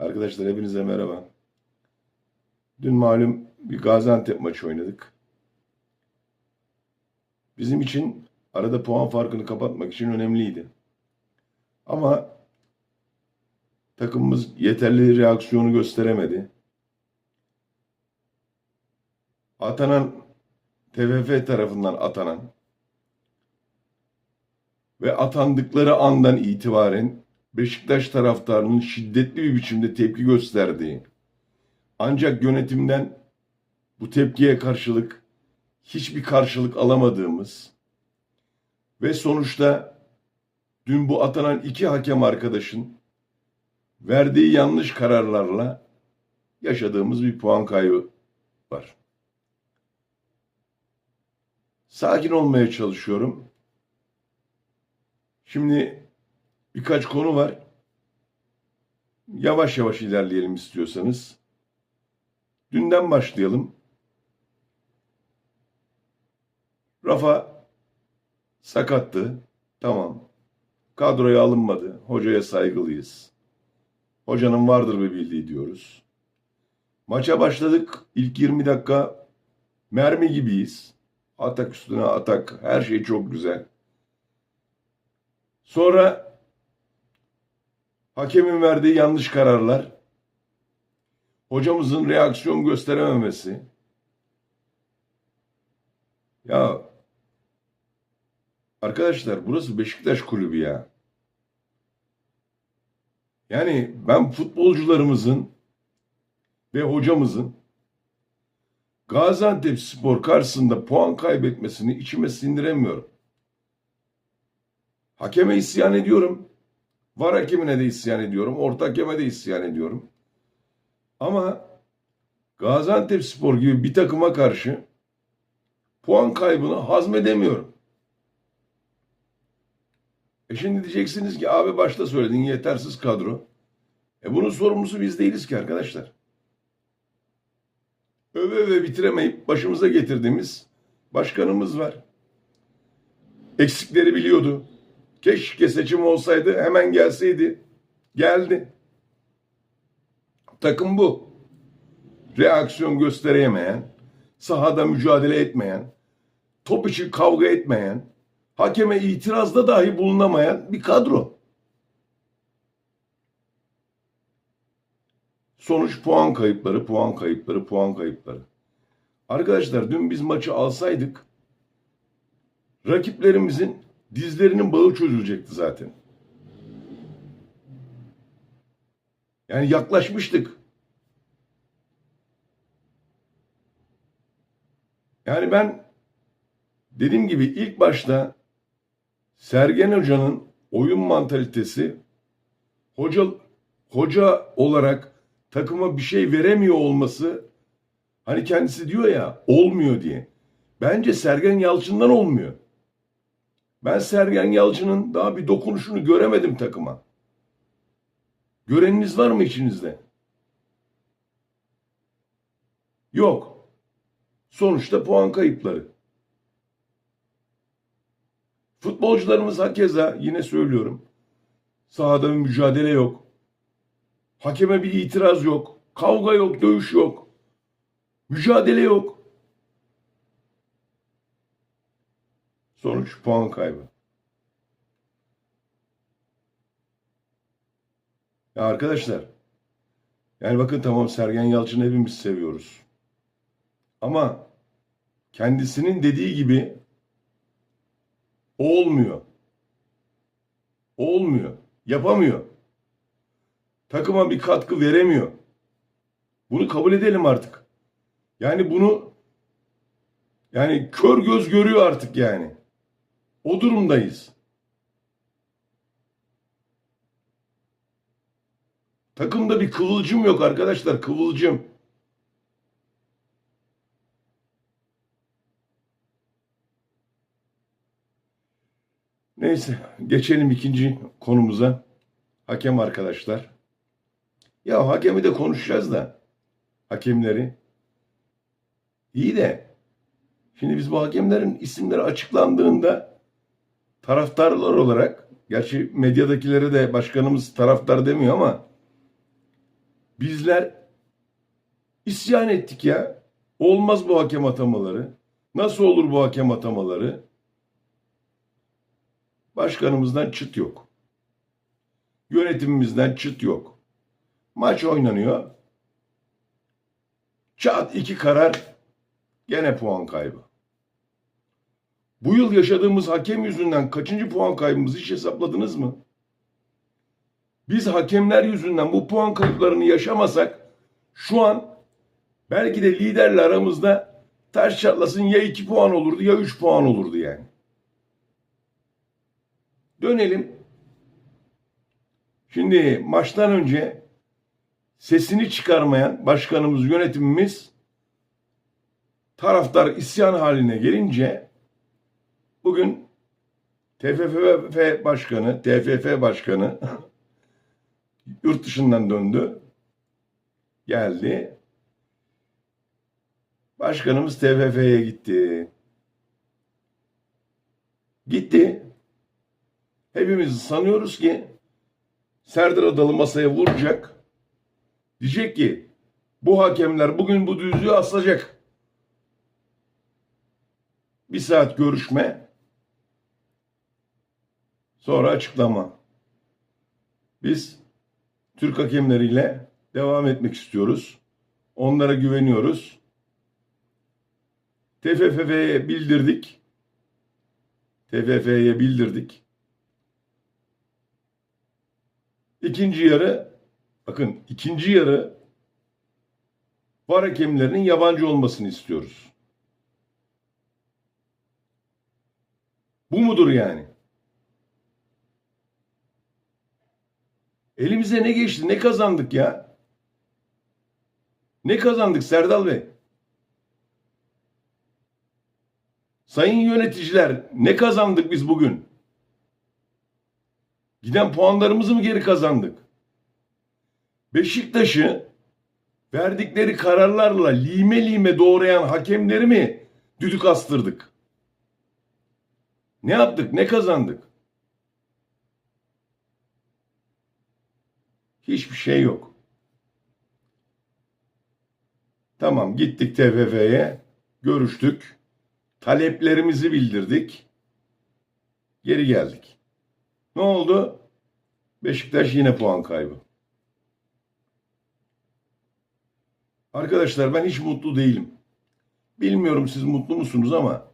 Arkadaşlar hepinize merhaba. Dün malum bir Gaziantep maçı oynadık. Bizim için arada puan farkını kapatmak için önemliydi. Ama takımımız yeterli reaksiyonu gösteremedi. Atanan TFF tarafından atanan ve atandıkları andan itibaren Beşiktaş taraftarının şiddetli bir biçimde tepki gösterdiği ancak yönetimden bu tepkiye karşılık hiçbir karşılık alamadığımız ve sonuçta dün bu atanan iki hakem arkadaşın verdiği yanlış kararlarla yaşadığımız bir puan kaybı var. Sakin olmaya çalışıyorum. Şimdi birkaç konu var. Yavaş yavaş ilerleyelim istiyorsanız. Dünden başlayalım. Rafa sakattı. Tamam. Kadroya alınmadı. Hocaya saygılıyız. Hocanın vardır bir bildiği diyoruz. Maça başladık. İlk 20 dakika mermi gibiyiz. Atak üstüne atak. Her şey çok güzel. Sonra hakemin verdiği yanlış kararlar, hocamızın reaksiyon gösterememesi. Ya arkadaşlar burası Beşiktaş kulübü ya. Yani ben futbolcularımızın ve hocamızın Gaziantep Spor karşısında puan kaybetmesini içime sindiremiyorum. Hakeme isyan ediyorum. Var hakemine de isyan ediyorum. Orta hakeme de isyan ediyorum. Ama Gaziantep Spor gibi bir takıma karşı puan kaybını hazmedemiyorum. E şimdi diyeceksiniz ki abi başta söyledin yetersiz kadro. E bunun sorumlusu biz değiliz ki arkadaşlar. Öve öve bitiremeyip başımıza getirdiğimiz başkanımız var. Eksikleri biliyordu. Keşke seçim olsaydı hemen gelseydi. Geldi. Takım bu. Reaksiyon gösteremeyen, sahada mücadele etmeyen, top için kavga etmeyen, hakeme itirazda dahi bulunamayan bir kadro. Sonuç puan kayıpları, puan kayıpları, puan kayıpları. Arkadaşlar dün biz maçı alsaydık rakiplerimizin dizlerinin bağı çözülecekti zaten. Yani yaklaşmıştık. Yani ben dediğim gibi ilk başta Sergen Hoca'nın oyun mantalitesi hoca hoca olarak takıma bir şey veremiyor olması hani kendisi diyor ya olmuyor diye. Bence Sergen Yalçın'dan olmuyor. Ben Sergen Yalçın'ın daha bir dokunuşunu göremedim takıma. Göreniniz var mı içinizde? Yok. Sonuçta puan kayıpları. Futbolcularımız hakeza yine söylüyorum. Sahada bir mücadele yok. Hakeme bir itiraz yok. Kavga yok, dövüş yok. Mücadele yok. Sonuç puan kaybı. Ya arkadaşlar yani bakın tamam Sergen Yalçın'ı hepimiz seviyoruz. Ama kendisinin dediği gibi olmuyor. Olmuyor. Yapamıyor. Takıma bir katkı veremiyor. Bunu kabul edelim artık. Yani bunu yani kör göz görüyor artık yani. O durumdayız. Takımda bir kıvılcım yok arkadaşlar, kıvılcım. Neyse, geçelim ikinci konumuza. Hakem arkadaşlar. Ya hakemi de konuşacağız da. Hakemleri. İyi de Şimdi biz bu hakemlerin isimleri açıklandığında taraftarlar olarak, gerçi medyadakilere de başkanımız taraftar demiyor ama bizler isyan ettik ya. Olmaz bu hakem atamaları. Nasıl olur bu hakem atamaları? Başkanımızdan çıt yok. Yönetimimizden çıt yok. Maç oynanıyor. Çat iki karar gene puan kaybı. Bu yıl yaşadığımız hakem yüzünden kaçıncı puan kaybımızı hiç hesapladınız mı? Biz hakemler yüzünden bu puan kayıplarını yaşamasak şu an belki de liderle aramızda taş çatlasın ya 2 puan olurdu ya 3 puan olurdu yani. Dönelim. Şimdi maçtan önce sesini çıkarmayan başkanımız, yönetimimiz taraftar isyan haline gelince bugün TFF başkanı, TFF başkanı yurt dışından döndü. Geldi. Başkanımız TFF'ye gitti. Gitti. Hepimiz sanıyoruz ki Serdar Adalı masaya vuracak. Diyecek ki bu hakemler bugün bu düzlüğü asacak. Bir saat görüşme. Sonra açıklama. Biz Türk hakemleriyle devam etmek istiyoruz. Onlara güveniyoruz. TFF'ye bildirdik. TFF'ye bildirdik. İkinci yarı bakın ikinci yarı var hakemlerinin yabancı olmasını istiyoruz. Bu mudur yani? Elimize ne geçti? Ne kazandık ya? Ne kazandık Serdal Bey? Sayın yöneticiler ne kazandık biz bugün? Giden puanlarımızı mı geri kazandık? Beşiktaş'ı verdikleri kararlarla lime lime doğrayan hakemleri mi düdük astırdık? Ne yaptık? Ne kazandık? Hiçbir şey yok. Tamam gittik TFF'ye, görüştük, taleplerimizi bildirdik, geri geldik. Ne oldu? Beşiktaş yine puan kaybı. Arkadaşlar ben hiç mutlu değilim. Bilmiyorum siz mutlu musunuz ama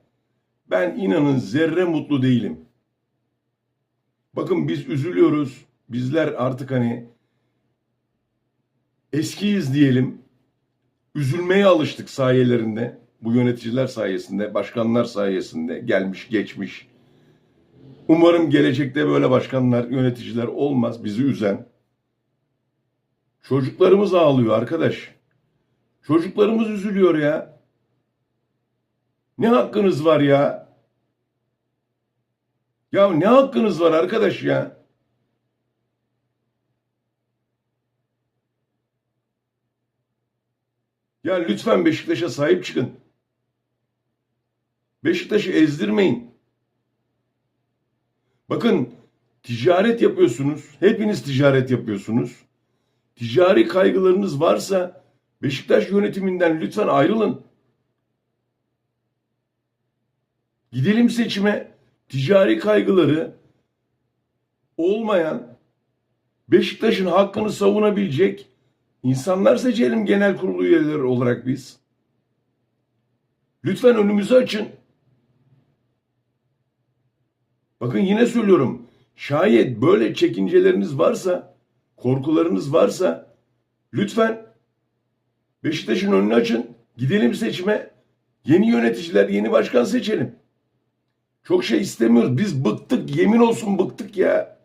ben inanın zerre mutlu değilim. Bakın biz üzülüyoruz. Bizler artık hani eskiyiz diyelim. Üzülmeye alıştık sayelerinde. Bu yöneticiler sayesinde, başkanlar sayesinde gelmiş geçmiş. Umarım gelecekte böyle başkanlar, yöneticiler olmaz bizi üzen. Çocuklarımız ağlıyor arkadaş. Çocuklarımız üzülüyor ya. Ne hakkınız var ya? Ya ne hakkınız var arkadaş ya? Ya lütfen Beşiktaş'a sahip çıkın. Beşiktaş'ı ezdirmeyin. Bakın ticaret yapıyorsunuz. Hepiniz ticaret yapıyorsunuz. Ticari kaygılarınız varsa Beşiktaş yönetiminden lütfen ayrılın. Gidelim seçime ticari kaygıları olmayan Beşiktaş'ın hakkını savunabilecek insanlar seçelim genel kurulu üyeleri olarak biz. Lütfen önümüzü açın. Bakın yine söylüyorum. Şayet böyle çekinceleriniz varsa, korkularınız varsa lütfen Beşiktaş'ın önünü açın. Gidelim seçime. Yeni yöneticiler, yeni başkan seçelim. Çok şey istemiyoruz. Biz bıktık. Yemin olsun bıktık ya.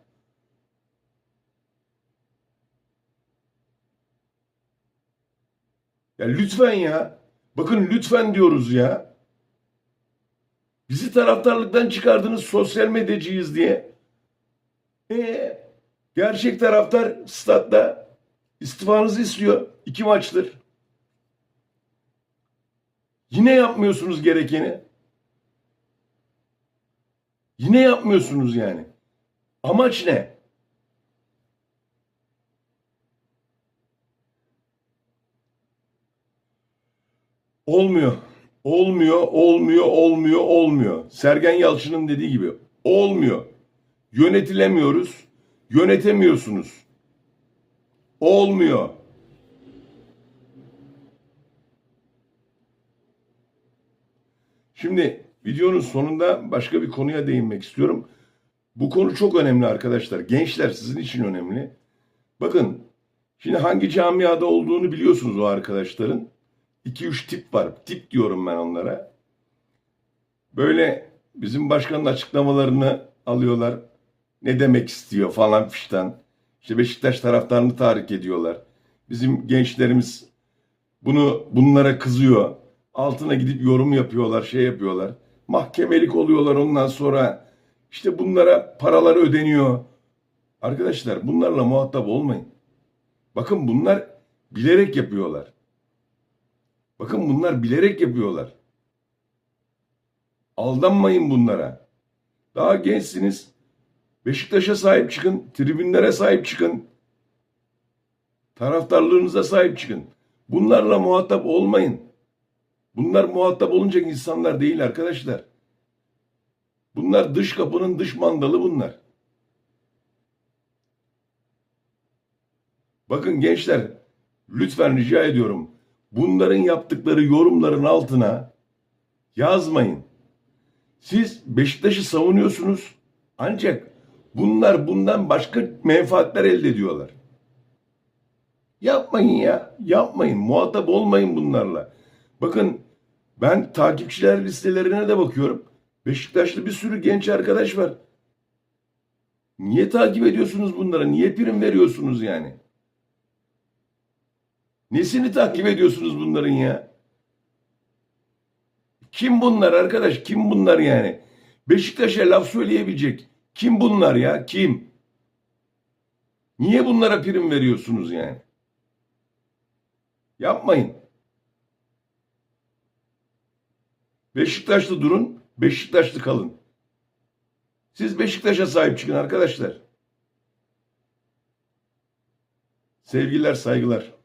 Ya lütfen ya. Bakın lütfen diyoruz ya. Bizi taraftarlıktan çıkardınız sosyal medyacıyız diye. E, gerçek taraftar statta istifanızı istiyor. iki maçtır. Yine yapmıyorsunuz gerekeni. Yine yapmıyorsunuz yani. Amaç ne? Olmuyor. Olmuyor, olmuyor, olmuyor, olmuyor. Sergen Yalçın'ın dediği gibi olmuyor. Yönetilemiyoruz, yönetemiyorsunuz. Olmuyor. Şimdi videonun sonunda başka bir konuya değinmek istiyorum. Bu konu çok önemli arkadaşlar. Gençler sizin için önemli. Bakın şimdi hangi camiada olduğunu biliyorsunuz o arkadaşların. 2-3 tip var. Tip diyorum ben onlara. Böyle bizim başkanın açıklamalarını alıyorlar. Ne demek istiyor falan fişten. İşte Beşiktaş taraftarını tahrik ediyorlar. Bizim gençlerimiz bunu bunlara kızıyor. Altına gidip yorum yapıyorlar, şey yapıyorlar. Mahkemelik oluyorlar ondan sonra. İşte bunlara paralar ödeniyor. Arkadaşlar bunlarla muhatap olmayın. Bakın bunlar bilerek yapıyorlar. Bakın bunlar bilerek yapıyorlar. Aldanmayın bunlara. Daha gençsiniz. Beşiktaş'a sahip çıkın. Tribünlere sahip çıkın. Taraftarlığınıza sahip çıkın. Bunlarla muhatap olmayın. Bunlar muhatap olunacak insanlar değil arkadaşlar. Bunlar dış kapının dış mandalı bunlar. Bakın gençler lütfen rica ediyorum. Bunların yaptıkları yorumların altına yazmayın. Siz Beşiktaş'ı savunuyorsunuz ancak bunlar bundan başka menfaatler elde ediyorlar. Yapmayın ya. Yapmayın. Muhatap olmayın bunlarla. Bakın ben takipçiler listelerine de bakıyorum. Beşiktaşlı bir sürü genç arkadaş var. Niye takip ediyorsunuz bunlara? Niye prim veriyorsunuz yani? Nesini takip ediyorsunuz bunların ya? Kim bunlar arkadaş? Kim bunlar yani? Beşiktaş'a laf söyleyebilecek. Kim bunlar ya? Kim? Niye bunlara prim veriyorsunuz yani? Yapmayın. Beşiktaşlı durun, Beşiktaşlı kalın. Siz Beşiktaş'a sahip çıkın arkadaşlar. Sevgiler, saygılar.